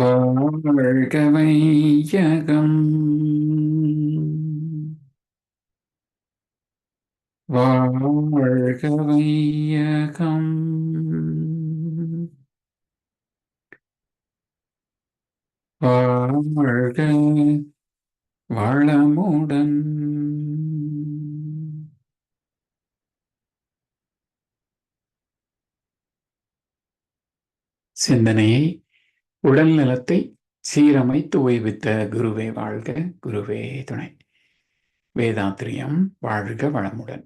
வாழ்க வையகம் வாழ்க வையகம் வாழ்க வளமுடன். சிந்தனையை உடல் நலத்தை சீரமைத்து ஓய்வித்த குருவே வாழ்க குருவே துணை. வேதாத்திரியம் வாழ்க வளமுடன்.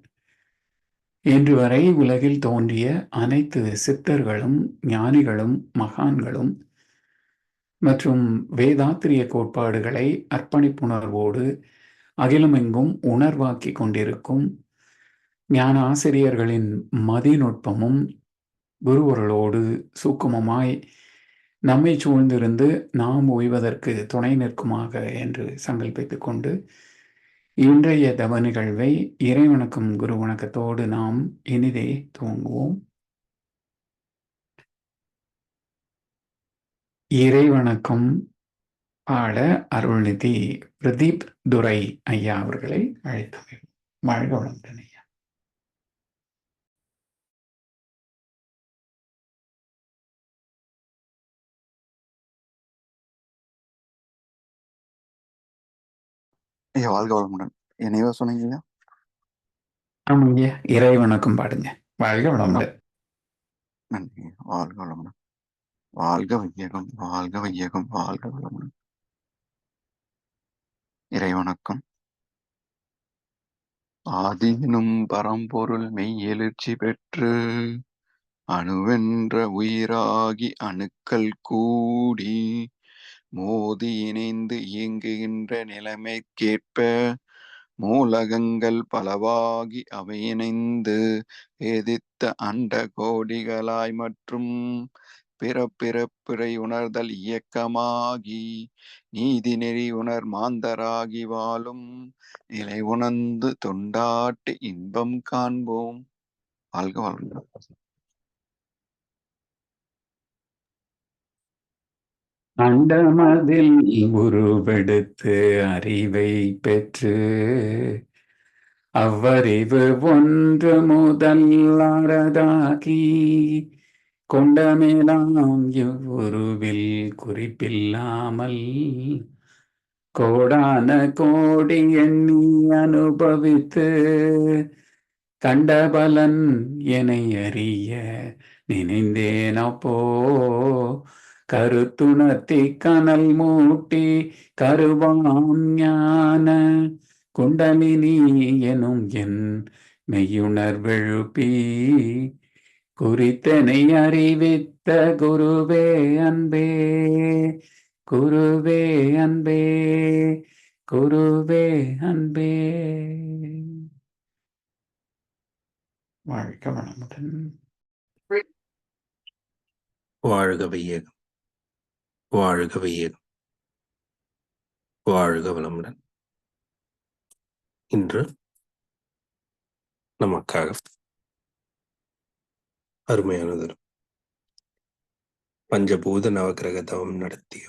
இன்று வரை உலகில் தோன்றிய அனைத்து சித்தர்களும் ஞானிகளும் மகான்களும் மற்றும் வேதாத்திரிய கோட்பாடுகளை அர்ப்பணிப்புணர்வோடு அகிலமெங்கும் உணர்வாக்கி கொண்டிருக்கும் ஞான ஆசிரியர்களின் மதிநுட்பமும் குருவர்களோடு சூக்குமமாய் நம்மை சூழ்ந்திருந்து நாம் ஓய்வதற்கு துணை நிற்குமாக என்று சங்கல்பித்துக் கொண்டு இன்றைய தவ நிகழ்வை இறைவணக்கம் குரு வணக்கத்தோடு நாம் இனிதே துவங்குவோம். இறைவணக்கம் ஆட அருள்நிதி பிரதீப் துரை ஐயா அவர்களை அழைத்து வாழ்க வளமுடன் ஐயா வாழ்க வளமுடன். என்னையோ சொன்னீங்க ஐயா ஆமாங்க இறை வணக்கம் பாடுங்க. வாழ்க வளமுடன். நன்றி. வாழ்க வளமுடன். வாழ்க வையகம் வாழ்க வையகம் வாழ்க வளமுடன். இறை வணக்கம் ஆதினும் பரம்பொருள் மெய் எழுச்சி பெற்று அணுவென்ற உயிராகி அணுக்கள் கூடி மோதி இணைந்து இயங்குகின்ற நிலைமைக்கேற்ப மூலகங்கள் பலவாகி அவை இணைந்து எதிர்த்த அண்ட கோடிகளாய் மற்றும் பிற பிறப்பிறை உணர்தல் இயக்கமாகி நீதி நெறி உணர் மாந்தராகி வாழும் நிலை உணர்ந்து தொண்டாட்டு இன்பம் காண்போம். வாழ்க வாழ்க அண்டமதில் உருவெடுத்து அறிவை பெற்று அவ்வறிவு ஒன்று முதல் அறதாகி கொண்டமேலாம் இவ்வுருவில் குறிப்பில்லாமல் கோடான கோடி எண்ணி அனுபவித்து கண்டபலன் என அறிய நினைந்தேனப்போ கருத்துணர்த்தி கனல் மூட்டி கருவாம் ஞான குண்டலினி எனும் என் மெய்யுணர்வெழுப்பி குறித்தனை அறிவித்த குருவே அன்பே குருவே அன்பே குருவே அன்பே. வாழ்க வளமுடன். வாழ்க வையகம். வாழ்க வையகம் வாழ்க வளமுடன். இன்று நமக்காக அருமையானதொரு பஞ்சபூத நவகிரக தவம் நடத்திய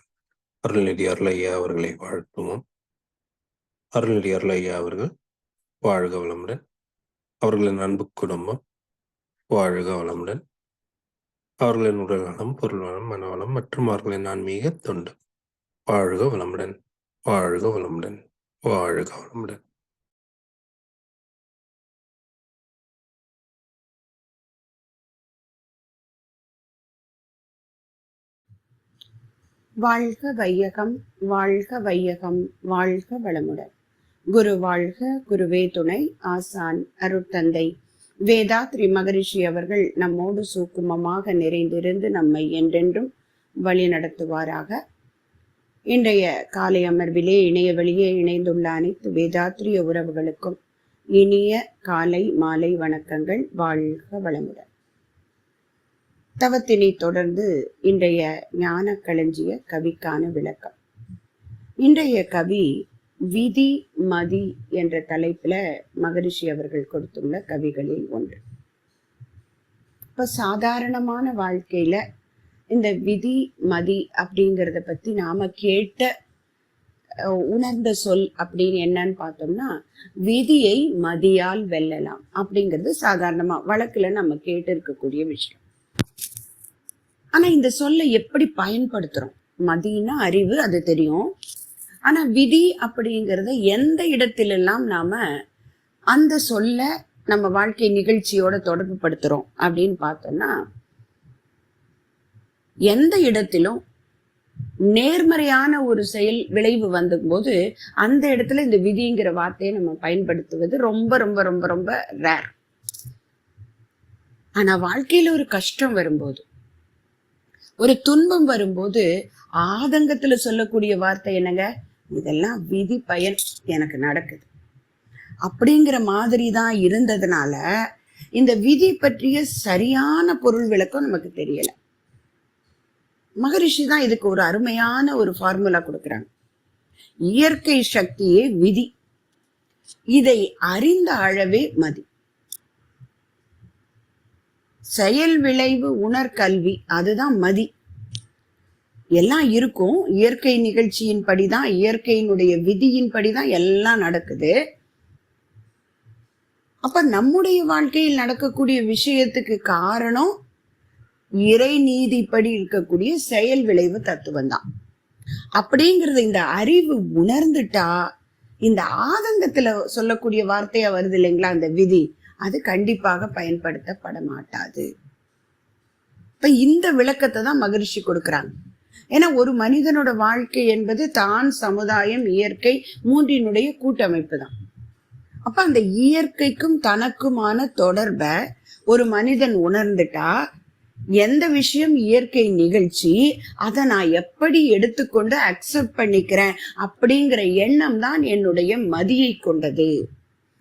அருள்நெடி அருளையா அவர்களை வாழ்த்துவோம். அருள்நெடி அருளையா அவர்கள் வாழ்க வளமுடன். அவர்களின் அன்பு குடும்பம் வாழ்க வளமுடன். அவர்களின் உடல் நலம் பொருள் வளம் மனவளம் மற்றும் அவர்களின் ஆன்மீக தொண்டு. வாழ்க வளமுடன் வாழ்க வளமுடன் வாழ்க வளமுடன். வாழ்க வையகம் வாழ்க வையகம் வாழ்க வளமுடன். குரு வாழ்க குருவே துணை ஆசான் அருட்தந்தை. வேதாத்ரி மகரிஷி அவர்கள் நம்மோடு சூக்குமமாக நிறைந்திருந்து நம்மை என்றென்றும் வழி நடத்துவாராக. இன்றைய காலை அமர்விலே இணைய வழியே இணைந்துள்ள அனைத்து வேதாத்ரிய உறவுகளுக்கும் இனிய காலை மாலை வணக்கங்கள். வாழ்க வளமுடன். தவத்தினை தொடர்ந்து இன்றைய ஞான களஞ்சிய கவிக்கான விளக்கம். இன்றைய கவி விதி மதி என்ற தலைப்புல மகரிஷி அவர்கள் கொடுத்துள்ள கவிகளில் ஒன்று. இப்ப சாதாரணமான வாழ்க்கையில இந்த விதி மதி அப்படிங்கிறத பத்தி நாம கேட்ட உணர்ந்த சொல் அப்படின்னு என்னன்னு பார்த்தோம்னா விதியை மதியால் வெல்லலாம் அப்படிங்கிறது சாதாரணமா வழக்குல நம்ம கேட்டு இருக்கக்கூடிய விஷயம். ஆனா இந்த சொல்லை எப்படி பயன்படுத்துறோம்? மதினா அறிவு அது தெரியும். ஆனா விதி அப்படிங்கிறத எந்த இடத்திலெல்லாம் நாம அந்த சொல்ல நம்ம வாழ்க்கை நிகழ்ச்சியோட தொடர்பு படுத்துறோம் அப்படின்னு பார்த்தோம்னா எந்த இடத்திலும் நேர்மறையான ஒரு செயல் விளைவு வந்தபோது அந்த இடத்துல இந்த விதிங்கிற வார்த்தையை நம்ம பயன்படுத்துவது ரொம்ப ரொம்ப ரொம்ப ரொம்ப ரேர் ஆனா வாழ்க்கையில ஒரு கஷ்டம் வரும்போது ஒரு துன்பம் வரும்போது ஆதங்கத்துல சொல்லக்கூடிய வார்த்தை என்னங்க? இதெல்லாம் விதி பயன் எனக்கு நடக்குது. அப்படிங்கிற மாதிரி தான் இருந்ததுனால இந்த விதி பற்றிய சரியான பொருள் விளக்கம் நமக்கு தெரியல. மகரிஷி தான் இதுக்கு ஒரு அருமையான ஒரு ஃபார்முலா கொடுக்குறாங்க. இயற்கை சக்தியே விதி. இதை அறிந்த அளவே மதி. செயல் விளைவு உணர்கல்வி அதுதான் மதி. எல்லாம் இருக்கும். இயற்கை நிகழ்ச்சியின் படிதான் இயற்கையினுடைய விதியின் படிதான் எல்லாம் நடக்குது. அப்ப நம்முடைய வாழ்க்கையில் நடக்கக்கூடிய விஷயத்துக்கு காரணம் இறை நீதிப்படி இருக்கக்கூடிய செயல் விளைவு தத்துவம் தான். அப்படிங்கறது இந்த அறிவு உணர்ந்துட்டா இந்த ஆதங்கத்துல சொல்லக்கூடிய வார்த்தையா வருது இல்லைங்களா அந்த விதி அது கண்டிப்பாக பயன்படுத்தப்பட மாட்டாது. இப்ப இந்த விளக்கத்தை தான் மகிழ்ச்சி கொடுக்குறாங்க. ஏன்னா ஒரு மனிதனோட வாழ்க்கை என்பது தான் சமுதாயம் இயற்கை மூன்றினுடைய கூட்டமைப்பு தான். அப்ப அந்த இயற்கைக்கும் தனக்குமான தொடர்பை ஒரு மனிதன் உணர்ந்துட்டா எந்த விஷயம் இயற்கை நிகழ்ச்சி அதை நான் எப்படி எடுத்துக்கொண்டு அக்செப்ட் பண்ணிக்கிறேன் அப்படிங்கிற எண்ணம் தான் என்னுடைய மதியை கொண்டது.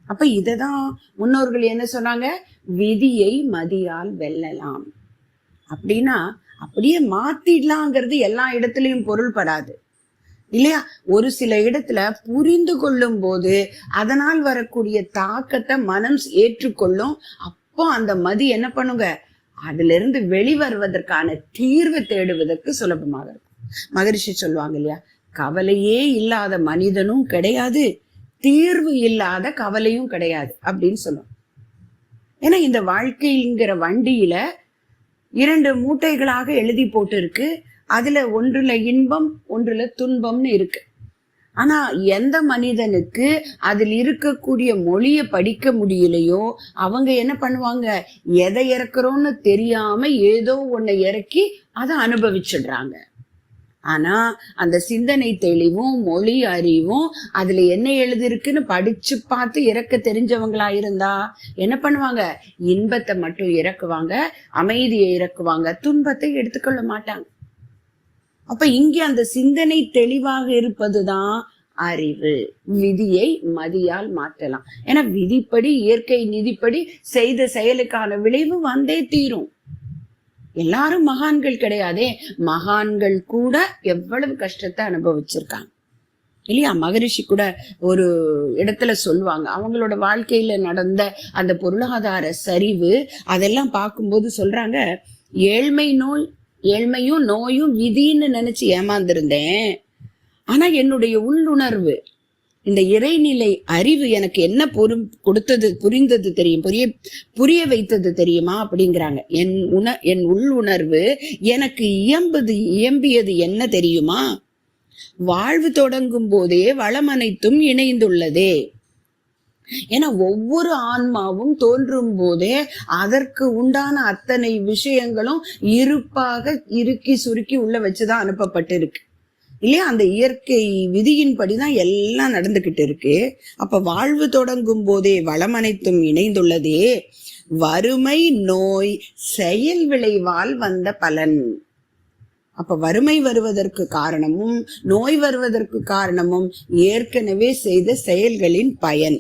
அப்ப இததான் முன்னோர்கள் என்ன சொன்னாங்க? விதியை மதியால் வெல்லலாம். அப்படின்னா அப்படியே மாத்திடலாங்கிறது எல்லா இடத்துலயும் பொருள்படாது. இல்லையா? ஒரு சில இடத்துல புரிந்து கொள்ளும் போது அதனால் வரக்கூடிய தாக்கத்தை மனம் ஏற்றுக்கொள்ளும். அப்போ அந்த மதி என்ன பண்ணுங்க? அதுல இருந்து வெளிவருவதற்கான தீர்வு தேடுவதற்கு சுலபமாக இருக்கும். மகரிஷி சொல்லுவாங்க இல்லையா? கவலையே இல்லாத மனிதனும் கிடையாது. தீர்வு இல்லாத கவலையும் கிடையாது அப்படின்னு சொல்லுவாங்க. ஏன்னா இந்த வாழ்க்கைங்கிற வண்டியில இரண்டு மூட்டைகளாக எழுதி போட்டு இருக்கு அதுல ஒன்றுல இன்பம் ஒன்றுல துன்பம்னு இருக்கு. ஆனா எந்த மனிதனுக்கு அதில் இருக்கக்கூடிய மொழியை படிக்க முடியலையோ அவங்க என்ன பண்ணுவாங்க? எதை இறக்குறோம்னு தெரியாம ஏதோ ஒன்னை இறக்கி அதை அனுபவிச்சிடுறாங்க. ஆனா அந்த சிந்தனை தெளிவும் மொழி அறிவும் அதுல என்ன எழுதிருக்குன்னு படிச்சு பார்த்து இறக்க தெரிஞ்சவங்களா இருந்தா என்ன பண்ணுவாங்க? இன்பத்தை மட்டும் இறக்குவாங்க அமைதியை இறக்குவாங்க துன்பத்தை எடுத்துக்கொள்ள மாட்டாங்க. அப்ப இங்கே அந்த சிந்தனை தெளிவாக இருப்பதுதான் அறிவு. விதியை மதியால் மாற்றலாம். ஏன்னா விதிப்படி இயற்கை நிதிப்படி செய்த செயலுக்கான விளைவு வந்தே தீரும். எல்லாரும் மகான்கள் கிடையாதே. மகான்கள் கூட எவ்வளவு கஷ்டத்தை அனுபவிச்சிருக்காங்க. இல்லையா? மகரிஷி கூட ஒரு இடத்துல சொல்லுவாங்க. அவங்களோட வாழ்க்கையில நடந்த அந்த பொருளாதார சரிவு அதெல்லாம் பார்க்கும்போது சொல்றாங்க ஏழ்மை நோய் ஏழ்மையும் நோயும் விதின்னு நினைச்சு ஏமாந்திருந்தேன். ஆனா என்னுடைய உள்ளுணர்வு இந்த இறைநிலை அறிவு எனக்கு என்ன பொறு கொடுத்தது புரிந்தது தெரியும் புரிய புரிய வைத்தது தெரியுமா அப்படிங்கிறாங்க. என் உண என் உள்ளுணர்வு எனக்கு இயம்பது இயம்பியது என்ன தெரியுமா? வாழ்வு தொடங்கும் போதே வளம் அனைத்தும் இணைந்துள்ளதே. ஏன்னா ஒவ்வொரு ஆன்மாவும் தோன்றும் போதே அதற்கு உண்டான அத்தனை விஷயங்களும் இருப்பாக இறுக்கி சுருக்கி உள்ள வச்சுதான் அனுப்பப்பட்டிருக்கு. இல்லையா? அந்த இயற்கை விதியின்படி தான் எல்லாம் நடந்துகிட்டு இருக்கு. அப்ப வாழ்வு தொடங்கும் போதே வளம் அனைத்தும் இணைந்துள்ளதே. வறுமை நோய் செயல் விளைவால் வந்த பலன். அப்ப வறுமை வருவதற்கு காரணமும் நோய் வருவதற்கு காரணமும் ஏற்கனவே செய்த செயல்களின் பயன்.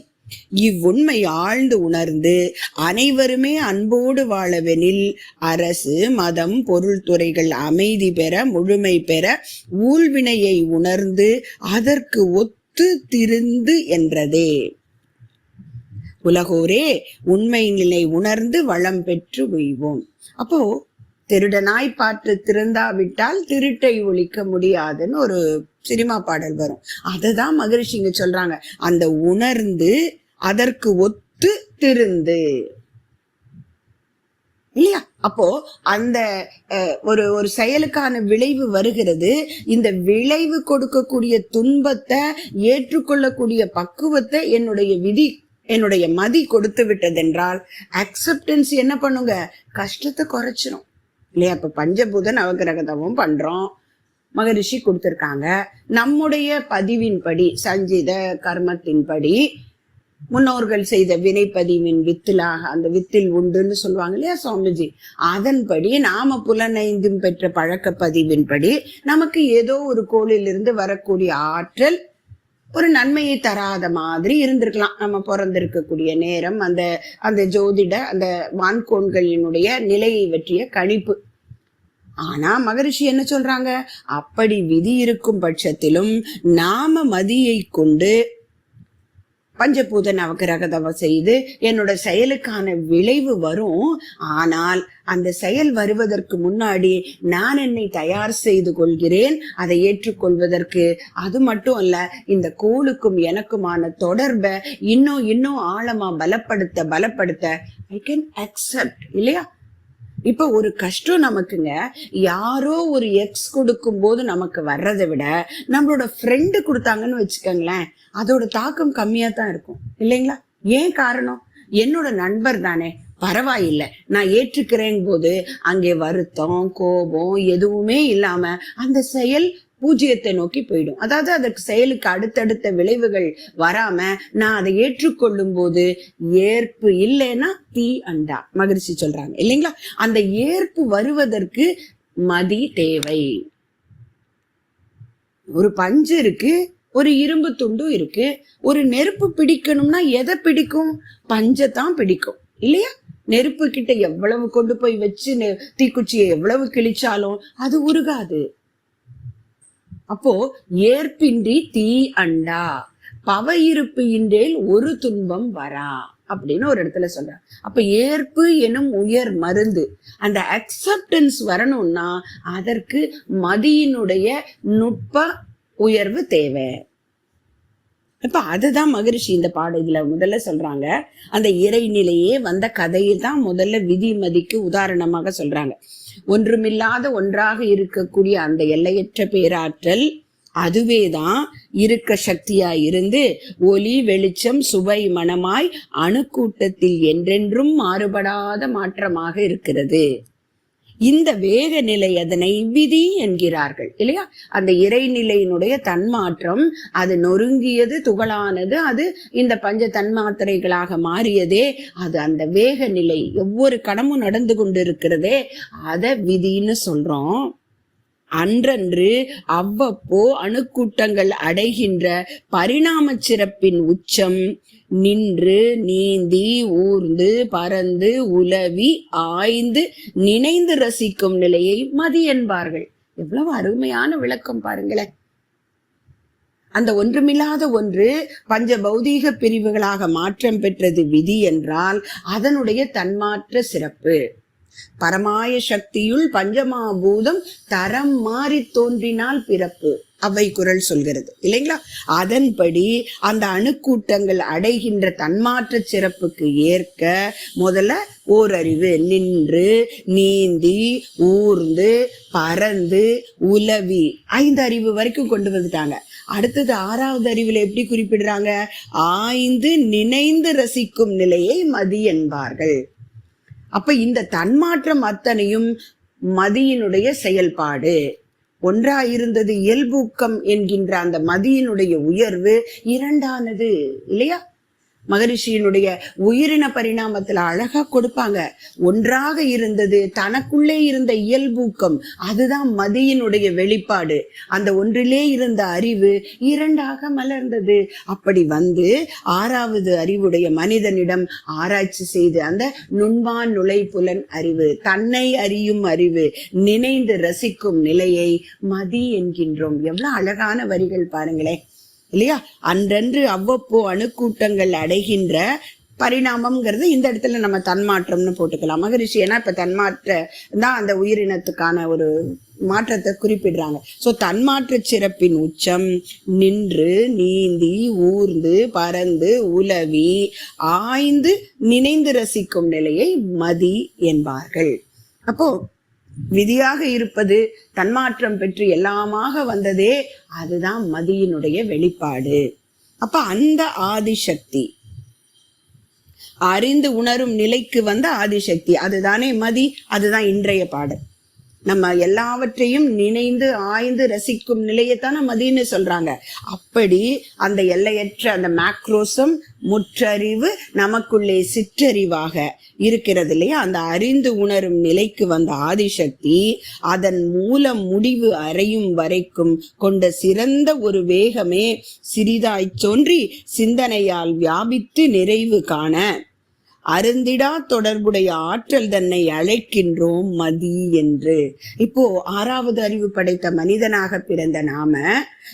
இவ்வுண்மை ஆழ்ந்து உணர்ந்து அனைவருமே அன்போடு வாழவெனில் அரசு மதம் பொருள்துறைகள் அமைதி பெற முழுமை பெற ஊழ்வினையை உணர்ந்து அதற்கு ஒத்து திருந்து என்றதே. உலகோரே உண்மை நிலை உணர்ந்து வளம் பெற்று உய்வோம். அப்போ திருடனாய் பார்த்து திருந்தாவிட்டால் திருட்டை ஒழிக்க முடியாதுன்னு ஒரு சினிமா பாடல் வரும். அததான் மகரிஷிங்க சொல்றாங்க. அந்த உணர்ந்து அதற்கு ஒத்து திருந்து. இல்லையா? அப்போ அந்த அஹ், ஒரு ஒரு செயலுக்கான விளைவு வருகிறது. இந்த விளைவு கொடுக்கக்கூடிய துன்பத்தை ஏற்றுக்கொள்ளக்கூடிய பக்குவத்தை என்னுடைய விதி என்னுடைய மதி கொடுத்து விட்டதென்றால் அக்செப்டன்ஸ் என்ன பண்ணுங்க? கஷ்டத்தை குறைச்சிரும். இல்லையா? இப்ப பஞ்சபூத நவகிரகதமும் பண்றோம். மகரிஷி கொடுத்திருக்காங்க. நம்முடைய பதிவின்படி சஞ்சித கர்மத்தின்படி முன்னோர்கள் செய்த வினைப்பதிவின் வித்திலாக அந்த வித்தில் உண்டுன்னு சொல்லுவாங்க இல்லையா சுவாமிஜி? அதன்படி நாம புலனைந்தும் பெற்ற பழக்க பதிவின்படி நமக்கு ஏதோ ஒரு கோளிலிருந்து வரக்கூடிய ஆற்றல் ஒரு நன்மையை தராத மாதிரி இருந்திருக்கலாம். நம்ம பிறந்திருக்கக்கூடிய நேரம் அந்த அந்த ஜோதிட அந்த வான்கோண்களினுடைய நிலையை பற்றிய கணிப்பு. ஆனா மகரிஷி என்ன சொல்றாங்க? அப்படி விதி இருக்கும் பட்சத்திலும் நாம மதியை கொண்டு பஞ்சபூத நவகிரகதவ செய்து என்னோட செயலுக்கான விளைவு வரும். ஆனால் அந்த செயல் வருவதற்கு முன்னாடி நான் என்னை தயார் செய்து கொள்கிறேன். அதை ஏற்றுக்கொள்வதற்கு அது மட்டும் அல்ல இந்த கோளுக்கும் எனக்குமான தொடர்பை இன்னும் இன்னும் ஆழமா பலப்படுத்த பலப்படுத்த ஐ கேன் அக்செப்ட் இல்லையா? இப்ப ஒரு கஷ்டம் நமக்குங்க. யாரோ ஒரு எக்ஸ் கொடுக்கும் போது நமக்கு வர்றதை விட நம்மளோட ஃப்ரெண்டு கொடுத்தாங்கன்னு வச்சுக்கோங்களேன் அதோட தாக்கம் கம்மியா தான் இருக்கும். இல்லைங்களா? ஏன் காரணம்? என்னோட நண்பர் தானே. பரவாயில்லை. நான் ஏற்றுக்கிறேன் போது அங்கே வருத்தம் கோபம் எதுவுமே இல்லாம அந்த செயல் பூஜ்ஜியத்தை நோக்கி போயிடும். அதாவது அதற்கு செயலுக்கு அடுத்தடுத்த விளைவுகள் வராம நான் அதை ஏற்றுக்கொள்ளும் போது ஏற்பு இல்லைன்னா தீ அண்டா. மகிழ்ச்சி சொல்றாங்க. இல்லைங்களா? அந்த ஏற்பு வருவதற்கு மதி தேவை. ஒரு பஞ்சு இருக்கு ஒரு இரும்பு துண்டும் இருக்கு ஒரு நெருப்பு பிடிக்கணும்னா எதை பிடிக்கும்? பஞ்சத்தான் பிடிக்கும். இல்லையா? நெருப்பு கிட்ட எவ்வளவு கொண்டு போய் வச்சு தீக்குச்சியை எவ்வளவு கிழிச்சாலும் அது உருகாது. அப்போ ஏற்பின்றி தீ அண்டா பவ இருப்பு இன்றேல் ஒரு துன்பம் வரா அப்படின்னு ஒரு இடத்துல சொல்றான் அப்ப ஏற்பு எனும் உயர் மருந்து அந்த அக்செப்டன்ஸ் வரணும்னா அதற்கு மதியினுடைய நுட்ப உயர்வு தேவை. இப்ப அதுதான் மகரிஷி இந்த பாடல முதல்ல சொல்றாங்க. அந்த இறைநிலையே வந்த கதையை தான் முதல்ல விதிமதிக்கு உதாரணமாக சொல்றாங்க. ஒன்றுமில்லாத ஒன்றாக இருக்கக்கூடிய அந்த எல்லையற்ற பேராற்றல் அதுவேதான் இருக்க சக்தியா இருந்து ஒளி வெளிச்சம் சுவை மனமாய் அணுக்கூட்டத்தில் என்றென்றும் மாறுபடாத மாற்றமாக இருக்கிறது. இந்த வேக நிலை அதனை விதி என்கிறார்கள் இல்லையா? அந்த இறைநிலையினுடைய தன்மாற்றம் அது நொறுங்கியது துகளானது அது இந்த பஞ்ச தன்மாத்திரைகளாக மாறியதே அது அந்த வேக நிலை ஒவ்வொரு கணமும் நடந்து கொண்டு இருக்கிறதே அத விதின்னு சொல்றோம். அன்றன்று அவ்வப்போ அணுக்கூட்டங்கள் அடைகின்ற பரிணாம சிறப்பின் உச்சம் நின்று நீந்தி ஊர்ந்து பறந்து உலவி ஆய்ந்து நினைந்து ரசிக்கும் நிலையை மதி என்பார்கள். எவ்வளவு அருமையான விளக்கம் பாருங்களேன். அந்த ஒன்றுமில்லாத ஒன்று பஞ்ச பௌதீக பிரிவுகளாக மாற்றம் பெற்றது விதி என்றால் அதனுடைய தன்மாற்ற சிறப்பு. பரமாய சக்தியுள் பஞ்சமாபூதம் தரம் மாறி தோன்றினால் பிறப்பு. அவை குரல் சொல்கிறது. இல்லைங்களா? அதன்படி அந்த அணுக்கூட்டங்கள் அடைகின்ற தன்மாற்ற சிறப்புக்கு ஏற்க முதல்ல ஓரறிவு நின்று நீந்தி ஊர்ந்து பறந்து உலவி ஐந்து அறிவு வரைக்கும் கொண்டு வந்துட்டாங்க. அடுத்தது ஆறாவது அறிவுல எப்படி குறிப்பிடுறாங்க? ஆய்ந்து நினைந்து ரசிக்கும் நிலையை மதி என்பார்கள். அப்ப இந்த தன்மாற்றம் அத்தனையும் மதியினுடைய செயல்பாடு. ஒன்றாயிருந்தது இயல்பூக்கம் என்கின்ற அந்த மதியினுடைய உயர்வு இரண்டானது இல்லையா? மகரிஷியினுடைய உயிரின பரிணாமத்துல அழகா கொடுப்பாங்க. ஒன்றாக இருந்தது தனக்குள்ளே இருந்த இயல்பூக்கம் அதுதான் மதியினுடைய வெளிப்பாடு. அந்த ஒன்றிலே இருந்த அறிவு இரண்டாக மலர்ந்தது. அப்படி வந்து ஆறாவது அறிவுடைய மனிதனிடம் ஆராய்ச்சி செய்து அந்த நுண்வான் நுழைப்புலன் அறிவு தன்னை அறியும் அறிவு நினைந்து ரசிக்கும் நிலையை மதி என்கின்றோம். எவ்வளவு அழகான வரிகள் பாருங்களேன். இல்லையா? அன்றன்று அவ்வப்போ அணுக்கூட்டங்கள் அடைகின்ற பரிணாமம்ங்கிறது இந்த இடத்துல நம்ம தன்மாற்றம்னு போட்டுக்கலாம். மகரிஷி ஏன்னா இப்ப தன்மாற்ற தான் அந்த உயிரினத்துக்கான ஒரு மாற்றத்தை குறிப்பிடுறாங்க. சோ தன்மாற்ற சிறப்பின் உச்சம் நின்று நீந்தி ஊர்ந்து பறந்து உலவி ஆய்ந்து நினைந்து ரசிக்கும் நிலையை மதி என்பார்கள். அப்போ விதியாக இருப்பது தன்மாற்றம் பெற்று எல்லாமாக வந்ததே அதுதான் மதியினுடைய வெளிப்பாடு. அப்ப அந்த ஆதிசக்தி அறிந்து உணரும் நிலைக்கு வந்த ஆதிசக்தி அதுதானே மதி அதுதான் இன்றைய பாடல். நம்ம எல்லாவற்றையும் நினைந்து ஆய்ந்து ரசிக்கும் நிலையைத்தான் மதின்னு சொல்றாங்க. அப்படி அந்த எல்லையற்ற அந்த மேக்ரோசம் முற்றறிவு நமக்குள்ளே சிற்றறிவாக இருக்கிறது இல்லையா? அந்த அறிந்து உணரும் நிலைக்கு வந்த ஆதிசக்தி அதன் மூலம் முடிவு அறையும் வரைக்கும் கொண்ட சிறந்த ஒரு வேகமே சிறிதாய் தோன்றி சிந்தனையால் வியாபித்து நிறைவு காண அருந்திடா தொடர்புடைய ஆற்றல் தன்னை அழைக்கின்றோம் மதி என்று. இப்போ ஆறாவது அறிவு படைத்த மனிதனாக பிறந்த நாம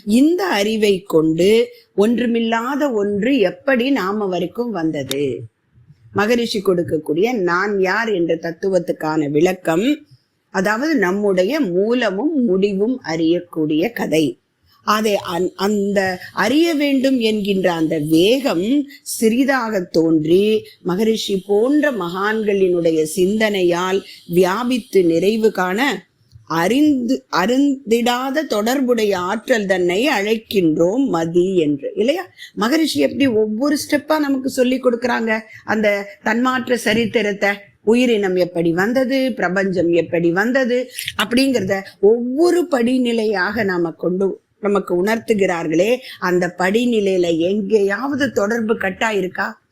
இந்த அறிவை கொண்டு ஒன்றுமில்லாத ஒன்று எப்படி நாம வரைக்கும் வந்தது? மகரிஷி கொடுக்கக்கூடிய நான் யார் என்ற தத்துவத்துக்கான விளக்கம் அதாவது நம்முடைய மூலமும் முடிவும் அறியக்கூடிய கதை. அதை அந்- அந்த அறிய வேண்டும் என்கின்ற அந்த வேகம் சிறிதாக தோன்றி மகரிஷி போன்ற மகான்களினுடைய சிந்தனையால் வியாபித்து நிறைவு காண அறிந்து அருந்திடாத தொடர்புடைய ஆற்றல் தன்னை அழைக்கின்றோம் மதி என்று. இல்லையா? மகரிஷி எப்படி ஒவ்வொரு ஸ்டெப்பா நமக்கு சொல்லி கொடுக்கறாங்க? அந்த தன்மாற்ற சரித்திரத்தை. உயிரினம் எப்படி வந்தது? பிரபஞ்சம் எப்படி வந்தது? அப்படிங்கிறத ஒவ்வொரு படிநிலையாக நாம கொண்டு நமக்கு உணர்த்துகிறார்களே அந்த படிநிலையில எங்கேயாவது தொடர்பு கட்டா இருக்கா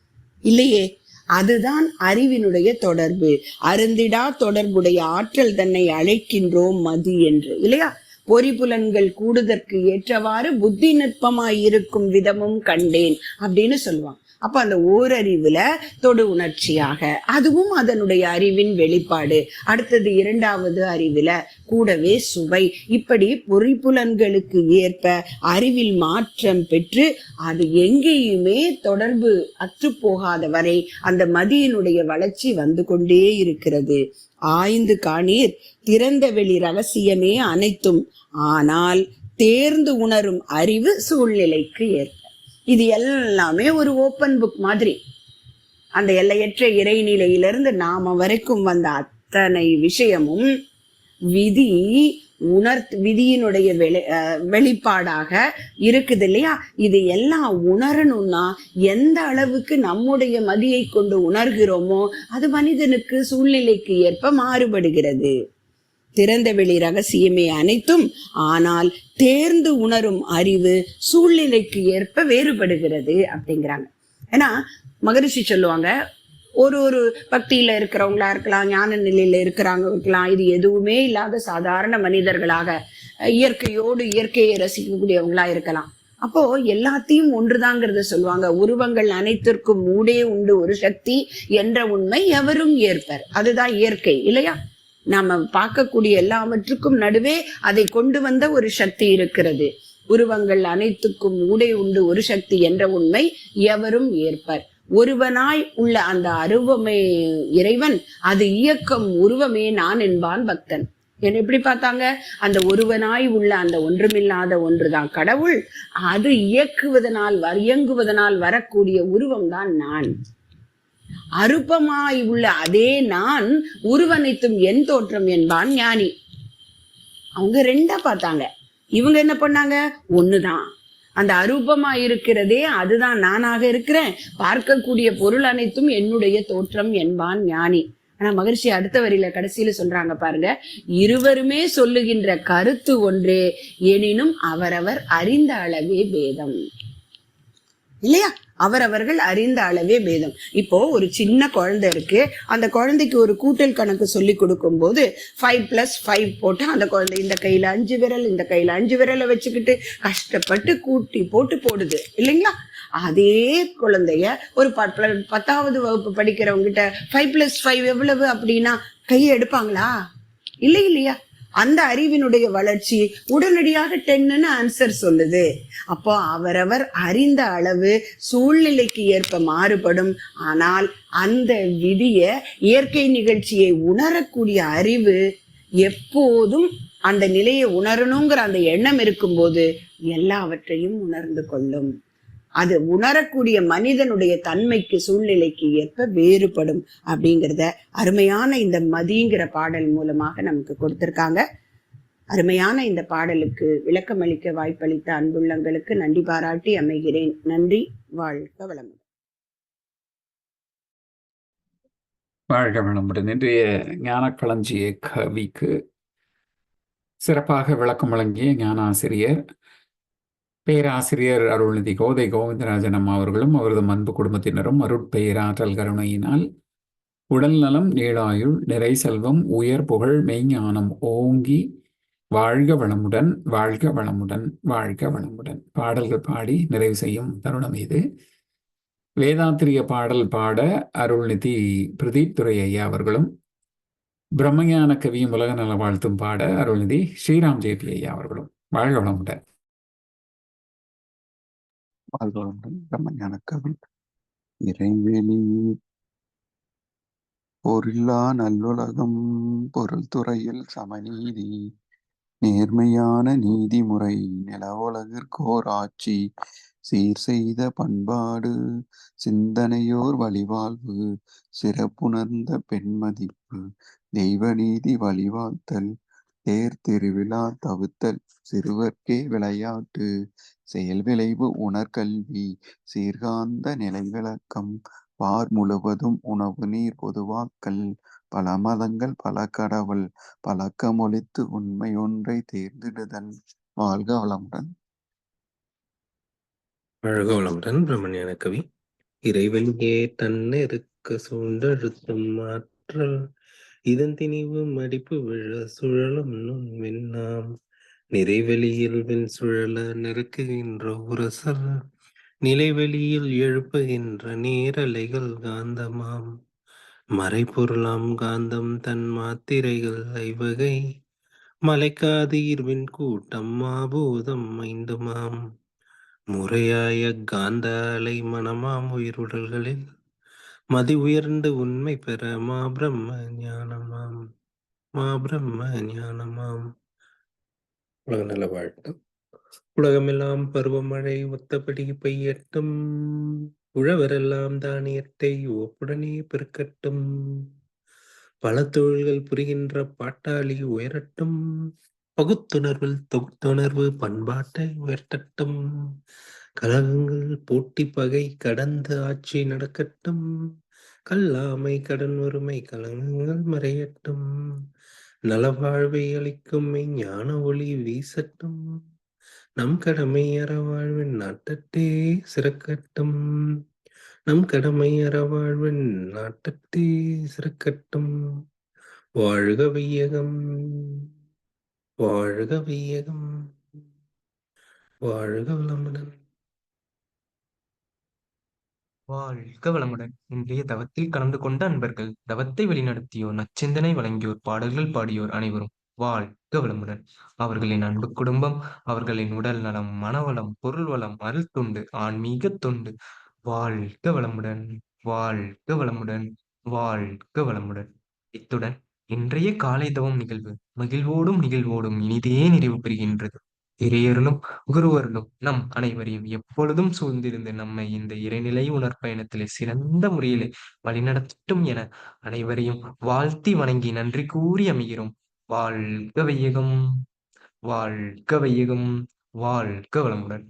இல்லையே. அதுதான் அறிவினுடைய தொடர்பு. அருந்திடா தொடர்புடைய ஆற்றல் தன்னை அழைக்கின்றோம் மதி என்று. இல்லையா? பொறிபுலன்கள் கூடுதற்கு ஏற்றவாறு புத்தி நுட்பமாய் இருக்கும் விதமும் கண்டேன் அப்படின்னு சொல்லுவான் அப்போ அந்த ஓரறிவுல தொடு உணர்ச்சியாக. அதுவும் அதனுடைய அறிவின் வெளிப்பாடு. அடுத்தது இரண்டாவது அறிவுல கூடவே சுவை. இப்படி பொறிப்புலன்களுக்கு ஏற்ப அறிவில் மாற்றம் பெற்று அது எங்கேயுமே தொடர்பு அற்றுப்போகாத வரை அந்த மதியினுடைய வளர்ச்சி வந்து கொண்டே இருக்கிறது. ஆய்ந்து காணீர். திறந்த வெளி ரகசியமே அனைத்தும். ஆனால் தேர்ந்து உணரும் அறிவு சூழ்நிலைக்கு ஏற்ப. இது எல்லாமே ஒரு ஓப்பன் புக் மாதிரி. அந்த எல்லையற்ற இறைநிலையிலிருந்து நாம வரைக்கும் வந்த அத்தனை விஷயமும் விதி உணர்த்து விதியினுடைய வெளி வெளிப்பாடாக இருக்குது இல்லையா? இது எல்லாம் உணரணும்னா எந்த அளவுக்கு நம்முடைய மதியை கொண்டு உணர்கிறோமோ அது மனிதனுக்கு சூழ்நிலைக்கு ஏற்ப மாறுபடுகிறது. திறந்த வெளி ரகசியமே அனைத்தும் ஆனால் தேர்ந்து உணரும் அறிவு சூழ்நிலைக்கு ஏற்ப வேறுபடுகிறது அப்படிங்கிறாங்க. ஏன்னா மகரிஷி சொல்லுவாங்க ஒரு ஒரு பக்தியில இருக்கிறவங்களா இருக்கலாம் ஞான நிலையில இருக்கிறாங்க இருக்கலாம் இது எதுவுமே இல்லாத சாதாரண மனிதர்களாக இயற்கையோடு இயற்கையை ரசிக்கக்கூடியவங்களா இருக்கலாம். அப்போ எல்லாத்தையும் ஒன்றுதாங்கிறத சொல்லுவாங்க. உருவங்கள் அனைத்திற்கும் மூடே உண்டு ஒரு சக்தி என்ற உண்மை எவரும் ஏற்பர். அதுதான் இயற்கை இல்லையா? நாம பார்க்கக்கூடிய எல்லாவற்றுக்கும் நடுவே அதை கொண்டு வந்த ஒரு சக்தி இருக்கிறது. உருவங்கள் அனைத்துக்கும் ஊடே உண்டு ஒரு சக்தி என்ற உண்மை எவரும் ஏற்பர். ஒருவனாய் உள்ள அந்த அருவமே இறைவன் அது இயக்கம் உருவமே நான் என்பான் பக்தன். என்ன எப்படி பார்த்தாங்க? அந்த ஒருவனாய் உள்ள அந்த ஒன்றுமில்லாத ஒன்றுதான். கடவுள் அது இயக்குவதனால் இயங்குவதனால் வரக்கூடிய உருவம் தான் நான். அருப்பமாய் உள்ள அதே நான் உருவனைத்தும் என் தோற்றம் என்பான் ஞானி. அவங்க ரெண்டா பார்த்தாங்க. இவங்க என்ன பண்ணாங்க? ஒண்ணுதான். அந்த அரூபமா இருக்கிறதே அதுதான். நானாக இருக்கிறேன். பார்க்கக்கூடிய பொருள் அனைத்தும் என்னுடைய தோற்றம் என்பான் ஞானி. ஆனா மகிழ்ச்சி அடுத்த வரியில கடைசியில சொல்றாங்க பாருங்க. இருவருமே சொல்லுகின்ற கருத்து ஒன்றே எனினும் அவரவர் அறிந்த அளவே பேதம் இல்லையா? அவரவர்கள் அறிந்த அளவே பேதம். இப்போ ஒரு சின்ன குழந்தை இருக்கு. அந்த குழந்தைக்கு ஒரு கூட்டல் கணக்கு சொல்லி கொடுக்கும் போது ஃபைவ் பிளஸ் ஃபைவ் போட்டு அந்த குழந்தை இந்த கையில அஞ்சு விரல் இந்த கையில அஞ்சு விரலை வச்சுக்கிட்டு கஷ்டப்பட்டு கூட்டி போட்டு போடுது. இல்லைங்களா? அதே குழந்தைய ஒரு ப- ப- பத்தாவது வகுப்பு படிக்கிறவங்க கிட்ட ஃபைவ் பிளஸ் ஃபைவ் எவ்வளவு அப்படின்னா கையை எடுப்பாங்களா? இல்லை இல்லையா? அந்த அறிவினுடைய வளர்ச்சி உடனடியாக டென்னு ஆன்சர் சொல்லுது. அப்போ அவரவர் அறிந்த அளவு சூழ்நிலைக்கு ஏற்ப மாறுபடும். ஆனால் அந்த விதிய இயற்கை நிகழ்ச்சியை உணரக்கூடிய அறிவு எப்போதும் அந்த நிலையை உணரணுங்கிற அந்த எண்ணம் இருக்கும்போது எல்லாவற்றையும் உணர்ந்து கொள்ளும். அது உணரக்கூடிய மனிதனுடைய தன்மைக்கு சூழ்நிலைக்கு ஏற்ப வேறுபடும் அப்படிங்கிறத அருமையான இந்த மதிங்கிற பாடல் மூலமாக நமக்கு கொடுத்திருக்காங்க. அருமையான இந்த பாடலுக்கு விளக்கமளிக்க வாய்ப்பளித்த அன்புள்ளங்களுக்கு நன்றி பாராட்டி அமைகிறேன். நன்றி. வாழ்க வளமுடன். வாழ்க வளமுடன். இன்றைய ஞானக்களஞ்சிய கவிக்கு சிறப்பாக விளக்கம் வழங்கிய ஞான ஆசிரியர் பேராசிரியர் அருள்நிதி கோதை கோவிந்தராஜன் அம்மா அவர்களும் அவரது அன்பு குடும்பத்தினரும் அருட்பெயராற்றல் கருணையினால் உடல் நலம் நீளாயுள் நிறை செல்வம் உயர் புகழ் மெய்ஞானம் ஓங்கி வாழ்க வளமுடன் வாழ்க வளமுடன் வாழ்க வளமுடன். பாடல்கள் பாடி நிறைவு செய்யும் தருணம் இது. வேதாத்திரிய பாடல் பாட அருள்நிதி பிரதீப் துரை ஐயா அவர்களும் பிரம்மஞான கவியும் உலக நல வாழ்த்தும் பாட அருள்நிதி ஸ்ரீராம் ஜேபி ஐயா அவர்களும். வாழ்க வளமுடன். வாழ்க பிரம்மஞான கவி இறைவெளி. பொருளா நல்லுலகம் பொருள் துறையில் சமநீதி நேர்மையான நீதிமுறை நிலவுலகிற்கோர் ஆட்சி சீர் செய்த பண்பாடு சிந்தனையோர் வழிவாழ்வு சிறப்புணர்ந்த பெண்மதிப்பு தெய்வ நீதி வழிவாழ்த்தல் தேர் திருவிழா தவித்தல் சிறுவர்க்கே விளையாட்டு செயல் விளைவு உணர்கல்வி சீர்காந்த நிலைவிளக்கம் பார் முழுவதும் உணவு நீர் பொதுவாக்கல் பல மதங்கள் பல கடவுள் பழக்கமொழித்து உண்மை ஒன்றை தேர்ந்திடுதல். வாழ்க வளமுடன். வாழ்க வளமுடன் பிரம்மஞான கவி. இறைவனியே தன்னிருக்க சூழ்ந்தழுத்தும் மாற்றல் இதன் திணிவு மடிப்பு விழ சுழலும் நுண் நிறைவெளியில் வெண் சுழல நெருக்குகின்ற உரசல் நிலைவெளியில் எழுப்புகின்ற நேரலைகள் காந்தமாம். மறைபொருளாம் காந்தம் தன் மாத்திரைகள் ஐவகை மலைக்காதீர்வின் கூட்டம் மாபூதம் ஐந்துமாம். முறையாய காந்த அலை மனமாம் உயிருடல்களில் மதி உயர்ந்து உண்மை பெற மா பிரம்ம ஞானமாம். மா பிரம்ம ஞானமாம். உலக நல வாழ்த்து. உலகமெல்லாம் பருவமழை ஒத்தபடி பெய்யட்டும். உழவரெல்லாம் தானியத்தை ஒப்புடனே பெருக்கட்டும். பல தொழில்கள் புரிகின்ற பாட்டாளி உயரட்டும். பகுத்துணர்வில் தொகுத்துணர்வு பண்பாட்டை உயர்த்தட்டும். கழகங்கள் போட்டி பகை கடந்து ஆட்சி நடக்கட்டும். கல்லாமை கடன் வறுமை கலகங்கள் மறையட்டும். நலவாழ்வை அளிக்கும் ஞான ஒளி வீசட்டும். நம் கடமை அறவாழ்வின் நாட்டத்தே சிறக்கட்டும். நம் கடமை அறவாழ்வின் நாட்டத்தே சிறக்கட்டும். வாழ்க வையகம். வாழ்க வையகம். வாழ்க வளமுடன். வாழ்க வளமுடன். இன்றைய தவத்தில் கலந்து கொண்ட அன்பர்கள் தவத்தை வழிநடத்தியோர் நச்சிந்தனை வழங்கியோர் பாடல்கள் பாடியோர் அனைவரும் வாழ்க வளமுடன். அவர்களின் அன்பு குடும்பம் அவர்களின் உடல் நலம் மனவளம் பொருள் வளம் அருள் தொண்டு ஆன்மீக தொண்டு. வாழ்க வளமுடன் வாழ்க வளமுடன் வாழ்க வளமுடன். இத்துடன் இன்றைய காலை தவம் நிகழ்வு மகிழ்வோடும் நிகழ்வோடும் இனிதே நிறைவு பெறுகின்றது. இறையருளும் குருவருளும் நம் அனைவரையும் எப்பொழுதும் சூழ்ந்திருந்து நம்மை இந்த இறைநிலை உணர்பயணத்திலே சிறந்த முறையிலே வழிநடத்தட்டும் என அனைவரையும் வாழ்த்தி வணங்கி நன்றி கூறி அமைகிறோம். வாழ்க வையகம் வாழ்க வையகம் வாழ்க வளமுடன்.